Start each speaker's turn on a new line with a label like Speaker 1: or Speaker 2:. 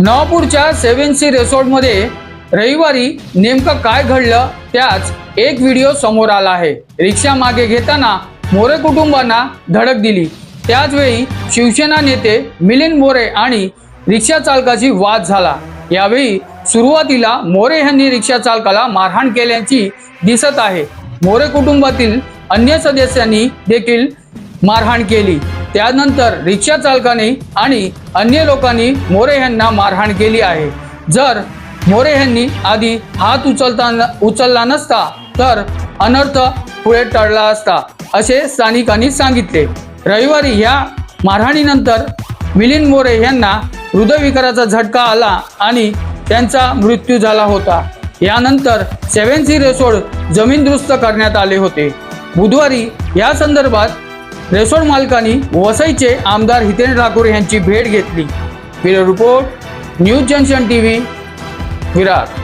Speaker 1: नवापूरच्या seven C रिसॉर्टमध्ये रविवारी नेमकं काय घडलं त्याच एक व्हिडिओ समोर आला आहे. रिक्षा मागे घेताना मोरे कुटुंबांना धडक दिली. त्याचवेळी शिवसेना नेते मिलिंद मोरे आणि रिक्षा चालकाची वाद झाला. यावेळी सुरुवातीला मोरे यांनी रिक्षा चालकाला मारहाण केल्याची दिसत आहे. मोरे कुटुंबातील अन्य सदस्यांनी देखील मारहाण केली. त्यानंतर रिक्षा चालकाने आणि अन्य लोकांनी मोरे यांना मारहाण केली आहे. जर मोरे यांनी आधी हात उचलता उचलला नसता तर अनर्थ पुढे टळला असता असे स्थानिकांनी सांगितले. रविवारी या मारहाणीनंतर मिलिंद मोरे यांना हृदयविकाराचा झटका आला आणि त्यांचा मृत्यू झाला होता. यानंतर सेव्हन सी रेसोड जमीन दुरुस्त करण्यात आले होते. बुधवारी या संदर्भात रेसॉर्ट मालकांनी वसईचे आमदार हितेंद्र ठाकूर यांची भेट घेतली. Bureau report news junction TV Virar.